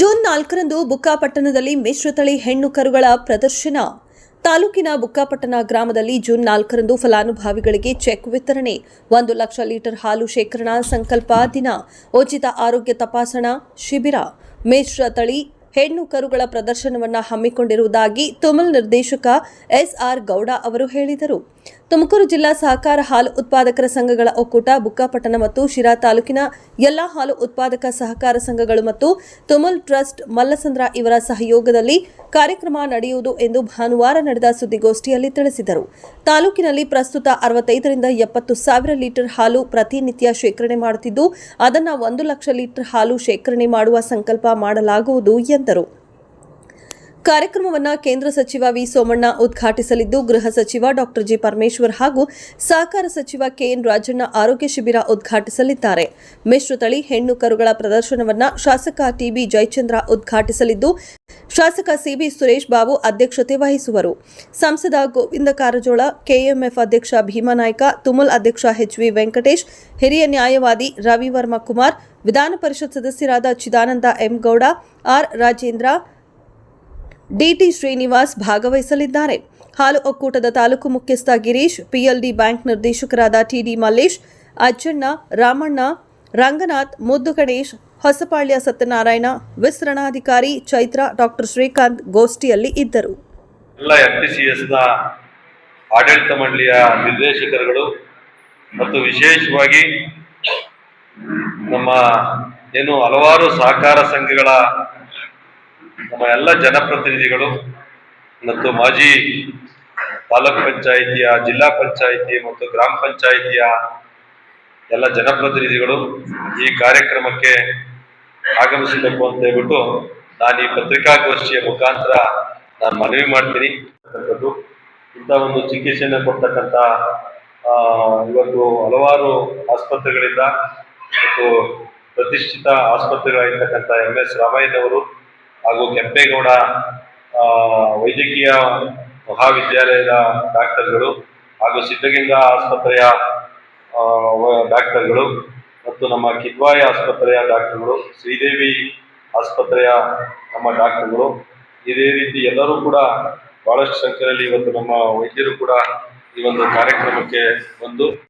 June ನಾಲ್ಕರಂದು ಬುಕ್ಕಾಪಟ್ಟಣದಲ್ಲಿ ಮಿಶ್ರತಳಿ ಹೆಣ್ಣು ಕರುಗಳ ಪ್ರದರ್ಶನ. ತಾಲೂಕಿನ ಬುಕ್ಕಾಪಟ್ಟಣ ಗ್ರಾಮದಲ್ಲಿ ಜೂನ್ ನಾಲ್ಕರಂದು ಫಲಾನುಭವಿಗಳಿಗೆ ಚೆಕ್ ವಿತರಣೆ. ಒಂದು ಲಕ್ಷ ಲೀಟರ್ ಹಾಲು ಶೇಖರಣಾ ಸಂಕಲ್ಪ ದಿನ. ಉಚಿತ ಆರೋಗ್ಯ ತಪಾಸಣಾ ಶಿಬಿರ. ಮಿಶ್ರತಳಿ ಹೆಣ್ಣು ಕರುಗಳ ಪ್ರದರ್ಶನವನ್ನು ಹಮ್ಮಿಕೊಂಡಿರುವುದಾಗಿ ತುಮಲ್ ನಿರ್ದೇಶಕ ಎಸ್ಆರ್ ಗೌಡ ಅವರು ಹೇಳಿದರು. ತುಮಕೂರು ಜಿಲ್ಲಾ ಸಹಕಾರ ಹಾಲು ಉತ್ಪಾದಕರ ಸಂಘಗಳ ಒಕ್ಕೂಟ ಬುಕ್ಕಾಪಟ್ಟಣ ಮತ್ತು ಶಿರಾ ತಾಲೂಕಿನ ಎಲ್ಲಾ ಹಾಲು ಉತ್ಪಾದಕ ಸಹಕಾರ ಸಂಘಗಳು ಮತ್ತು ತುಮಲ್ ಟ್ರಸ್ಟ್ ಮಲ್ಲಸಂದ್ರ ಇವರ ಸಹಯೋಗದಲ್ಲಿ ಕಾರ್ಯಕ್ರಮ ನಡೆಯುವುದು ಎಂದು ಭಾನುವಾರ ನಡೆದ ಸುದ್ದಿಗೋಷ್ಠಿಯಲ್ಲಿ ತಿಳಿಸಿದರು. ತಾಲೂಕಿನಲ್ಲಿ ಪ್ರಸ್ತುತ ಅರವತ್ತೈದರಿಂದ ಎಪ್ಪತ್ತು ಸಾವಿರ ಲೀಟರ್ ಹಾಲು ಪ್ರತಿನಿತ್ಯ ಶೇಖರಣೆ ಮಾಡುತ್ತಿದ್ದು, ಅದನ್ನು ಒಂದು ಲಕ್ಷ ಲೀಟರ್ ಹಾಲು ಶೇಖರಣೆ ಮಾಡುವ ಸಂಕಲ್ಪ ಮಾಡಲಾಗುವುದು ಎಂದರು. ಕಾರ್ಯಕ್ರಮವನ್ನು ಕೇಂದ್ರ ಸಚಿವ ವಿ ಸೋಮಣ್ಣ ಉದ್ಘಾಟಿಸಲಿದ್ದು, ಗೃಹ ಸಚಿವ ಡಾಕ್ಟರ್ ಜಿ ಪರಮೇಶ್ವರ್ ಹಾಗೂ ಸಹಕಾರ ಸಚಿವ ಕೆಎನ್ ರಾಜಣ್ಣ ಆರೋಗ್ಯ ಶಿಬಿರ ಉದ್ಘಾಟಿಸಲಿದ್ದಾರೆ. ಮಿಶ್ರತಳಿ ಹೆಣ್ಣು ಕರುಗಳ ಪ್ರದರ್ಶನವನ್ನು ಶಾಸಕ ಟಿಬಿ ಜಯಚಂದ್ರ ಉದ್ಘಾಟಿಸಲಿದ್ದು, ಶಾಸಕ ಸಿಬಿ ಸುರೇಶ್ ಬಾಬು ಅಧ್ಯಕ್ಷತೆ ವಹಿಸುವರು. ಸಂಸದ ಗೋವಿಂದ ಕಾರಜೋಳ, ಕೆಎಂಎಫ್ ಅಧ್ಯಕ್ಷ ಭೀಮಾನಾಯ್ಕ ತುಮುಲ್ ಅಧ್ಯಕ್ಷ ಎಚ್ವಿ ವೆಂಕಟೇಶ್, ಹಿರಿಯ ನ್ಯಾಯವಾದಿ ರವಿವರ್ಮ ಕುಮಾರ್, ವಿಧಾನ ಪರಿಷತ್ ಸದಸ್ಯರಾದ Chidananda M Gowda, R Rajendra DT Srinivas ಭಾಗವಹಿಸಲಿದ್ದಾರೆ. ಹಾಲು ಒಕ್ಕೂಟದ ತಾಲೂಕು ಮುಖ್ಯಸ್ಥ ಗಿರೀಶ್, ಪಿಎಲ್ಡಿ ಬ್ಯಾಂಕ್ ನಿರ್ದೇಶಕರಾದ ಟಿಡಿ ಮಲ್ಲೇಶ್, ಅಜ್ಜಣ್ಣ, ರಾಮಣ್ಣ, ರಂಗನಾಥ್, ಮುದ್ದು ಗಣೇಶ್, ಹೊಸಪಾಳ್ಯ ಸತ್ಯನಾರಾಯಣ, ವಿಸ್ತರಣಾಧಿಕಾರಿ ಚೈತ್ರ, ಡಾಕ್ಟರ್ ಶ್ರೀಕಾಂತ್ ಗೋಷ್ಠಿಯಲ್ಲಿ ಇದ್ದರು. ಎಲ್ಲ ಆಡಳಿತ ಮಂಡಳಿಯ ನಿರ್ದೇಶಕರುಗಳು ಮತ್ತು ವಿಶೇಷವಾಗಿ ನಮ್ಮ ಏನು ಹಲವಾರು ಸಹಕಾರ ಸಂಘಗಳ ನಮ್ಮ ಎಲ್ಲ ಜನಪ್ರತಿನಿಧಿಗಳು ಮತ್ತು ಮಾಜಿ ತಾಲೂಕ್ ಪಂಚಾಯಿತಿಯ, ಜಿಲ್ಲಾ ಪಂಚಾಯಿತಿ ಮತ್ತು ಗ್ರಾಮ ಪಂಚಾಯಿತಿಯ ಎಲ್ಲ ಜನಪ್ರತಿನಿಧಿಗಳು ಈ ಕಾರ್ಯಕ್ರಮಕ್ಕೆ ಆಗಮಿಸಬೇಕು ಅಂತ ಹೇಳ್ಬಿಟ್ಟು ನಾನು ಈ ಪತ್ರಿಕಾಗೋಷ್ಠಿಯ ಮುಖಾಂತರ ನಾನು ಮನವಿ ಮಾಡ್ತೀನಿ. ಇಂಥ ಒಂದು ಚಿಕಿತ್ಸೆಯನ್ನು ಕೊಡ್ತಕ್ಕಂಥ ಇವತ್ತು ಹಲವಾರು ಆಸ್ಪತ್ರೆಗಳಿಂದ ಮತ್ತು ಪ್ರತಿಷ್ಠಿತ ಆಸ್ಪತ್ರೆಗಳಾಗಿರ್ತಕ್ಕಂಥ ಎಂ ಎಸ್ ರಾಮಯ್ಯನವರು ಹಾಗೂ ಕೆಂಪೇಗೌಡ ವೈದ್ಯಕೀಯ ಮಹಾವಿದ್ಯಾಲಯದ ಡಾಕ್ಟರ್ಗಳು ಹಾಗೂ ಸಿದ್ಧಗಂಗಾ ಆಸ್ಪತ್ರೆಯ ಡಾಕ್ಟರ್ಗಳು ಮತ್ತು ನಮ್ಮ ಕಿದ್ವಾಯ ಆಸ್ಪತ್ರೆಯ ಡಾಕ್ಟರ್ಗಳು, ಶ್ರೀದೇವಿ ಆಸ್ಪತ್ರೆಯ ನಮ್ಮ ಡಾಕ್ಟರ್ಗಳು, ಇದೇ ರೀತಿ ಎಲ್ಲರೂ ಕೂಡ ಬಹಳಷ್ಟು ಸಂಖ್ಯೆಯಲ್ಲಿ ಇವತ್ತು ನಮ್ಮ ವೈದ್ಯರು ಕೂಡ ಈ ಒಂದು ಕಾರ್ಯಕ್ರಮಕ್ಕೆ ಬಂದು